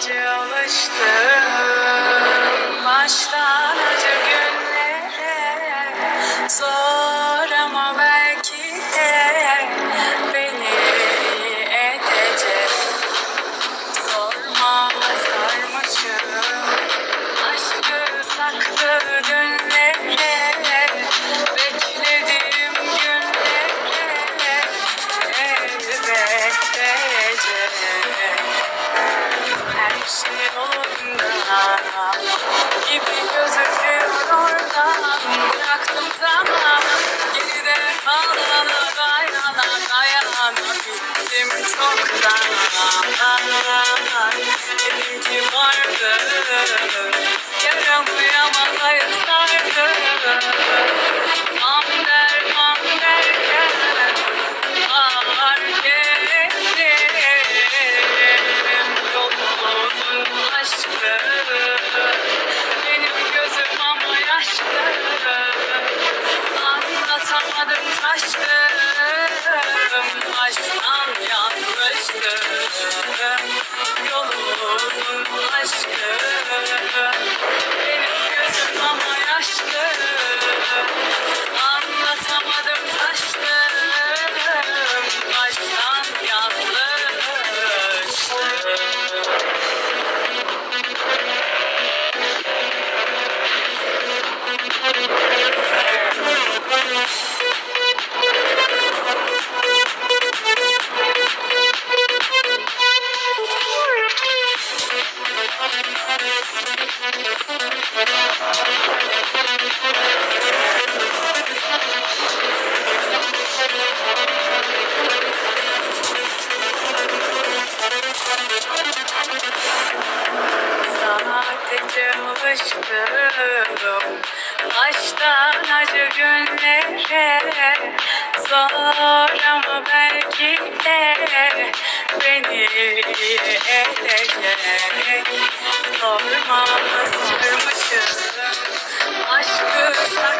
Sadece alıştım. Baştan yolunda gibi gözüküyor oradan Bıraktım zaman geride kalana dayana dayana Bittim çoktan Dedim ki vardı Anlatamadım taştım Aşktan yanmıştım Alıştım Baştan acı günlere Zor ama belki de Beni. Edecek Sorma sırmışım Aşkı günlere